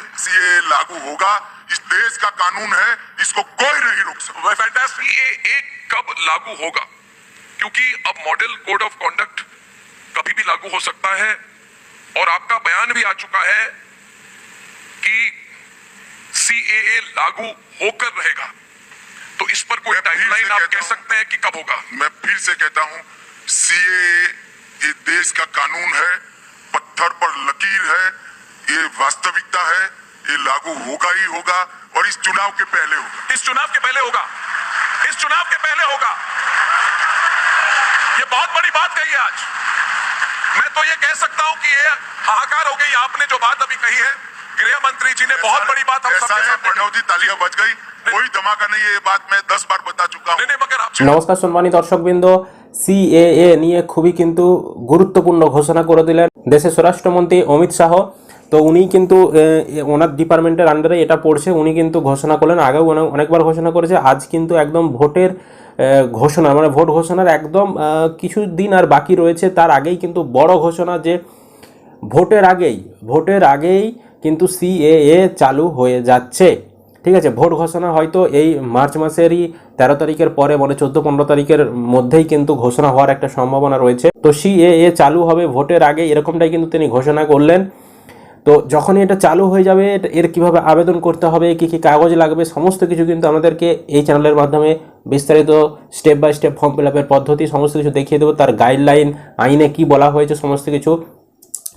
CA लागू होगा। इस देश का कानून है इसको कोई नहीं रोक सकता। ये एक कब लागू होगा? क्योंकि अब मॉडल कोड ऑफ़ कॉन्डक्ट कभी भी लागू हो सकता है और आपका बयान भी आ चुका है कि सीएए लागू होकर रहेगा। तो इस पर कोई टाइमलाइन आप कह। सकते हैं कि कब होगा? मैं फिर से कहता हूँ सीए ये देश का कानून है पत्थर पर लकीर है ये वास्तविकता है ये लागू होगा ही होगा और इस चुनाव के पहले होगा इस चुनाव के पहले होगा इस चुनाव के पहले होगा ये बहुत बड़ी बात कही है आज मैं तो ये कह सकता हूं कि ये हाहाकार हो गई आपने जो बात अभी कही है गृह मंत्री जी ने बहुत बड़ी बात हम ऐसा सबके है सामने कही। प्रणव जी तालियां बज गई कोई धमाका नहीं है ये बात मैं दस बार बता चुका हूँ नहीं नहीं मगर आप নমস্কার সম্মানী দর্শকবৃন্দ সিএএ নিয়ে খুবই কিন্তু গুরুত্বপূর্ণ ঘোষণা করে দিলেন দেশের স্বরাষ্ট্রমন্ত্রী অমিত শাহ তো উনি কিন্তু ওনার ডিপার্টমেন্টের আন্ডারে এটা পড়ছে, উনি কিন্তু ঘোষণা করলেন, আগেও অনেক- অনেকবার ঘোষণা করেছে, আজ কিন্তু একদম ভোটের ঘোষণা মানে ভোট ঘোষণার একদম কিছু দিন আর বাকি রয়েছে, তার আগেই কিন্তু বড় ঘোষণা যে ভোটের আগেই ভোটের আগেই কিন্তু সিএএ চালু হয়ে যাচ্ছে। ঠিক আছে, ভোট ঘোষণা হয়তো এই মার্চ মাসেরই তেরো তারিখের পরে মানে চোদ্দ পনেরো তারিখের মধ্যেই কিন্তু ঘোষণা হওয়ার একটা সম্ভাবনা রয়েছে। তো সিএএ চালু হবে ভোটের আগে, এরকমটাই কিন্তু তিনি ঘোষণা করলেন। তো যখনই এটা চালু হয়ে যাবে এর কীভাবে আবেদন করতে হবে, কি কি কাগজ লাগবে, সমস্ত কিছু কিন্তু আমাদেরকে এই চ্যানেলের মাধ্যমে বিস্তারিত step by step form fill আপের পদ্ধতি, সমস্ত কিছু দেখিয়ে দেবো, তার গাইডলাইন আইনে কি বলা হয়েছে, সমস্ত কিছু।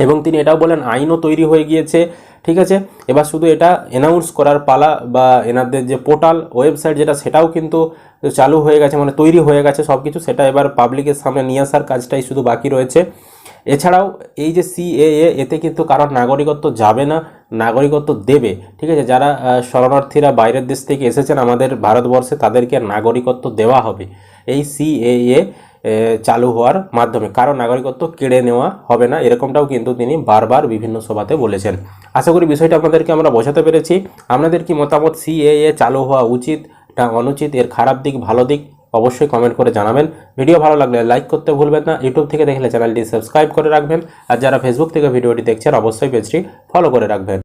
এবং তিনি এটাও বলেন, আইনও তৈরি হয়ে গিয়েছে, ঠিক আছে? এবার শুধু এটা অ্যানাউন্স করার পালা বা এনাদের যে পোর্টাল ওয়েবসাইট যেটা, সেটাও কিন্তু চালু হয়ে গেছে মানে তৈরি হয়ে গেছে সব কিছু সেটা এবার পাবলিকের সামনে নিয়ে আসার কাজটাই শুধু বাকি রয়েছে। এছাড়াও এই যে সিএএ এতে কিন্তু কারোর নাগরিকত্ব যাবে না, নাগরিকত্ব দেবে, ঠিক আছে? যারা শরণার্থীরা বাইরের দেশ থেকে এসেছেন আমাদের ভারতবর্ষে, তাদেরকে নাগরিকত্ব দেওয়া হবে। এই সিএএ চালু হওয়ার মাধ্যমে। কারও নাগরিকত্ব কেড়ে নেওয়া হবে না, এরকমটাও কিন্তু তিনি বারবার বিভিন্ন সভাতে বলেছেন। আশা করি বিষয়টা আপনাদেরকে আমরা বোঝাতে পেরেছি। আপনাদের কি মতামত সিএএ চালু হওয়া উচিত না অনুচিত? এর খারাপ দিক, ভালো দিক? অবশ্যই কমেন্ট করে জানাবেন। ভিডিও ভালো লাগলে লাইক করতে ভুলবেন না। ইউটিউব থেকে দেখলে চ্যানেলটি সাবস্ক্রাইব করে রাখবেন। আর যারা ফেসবুক থেকে ভিডিওটি দেখছেন, অবশ্যই পেজটি ফলো করে রাখবেন।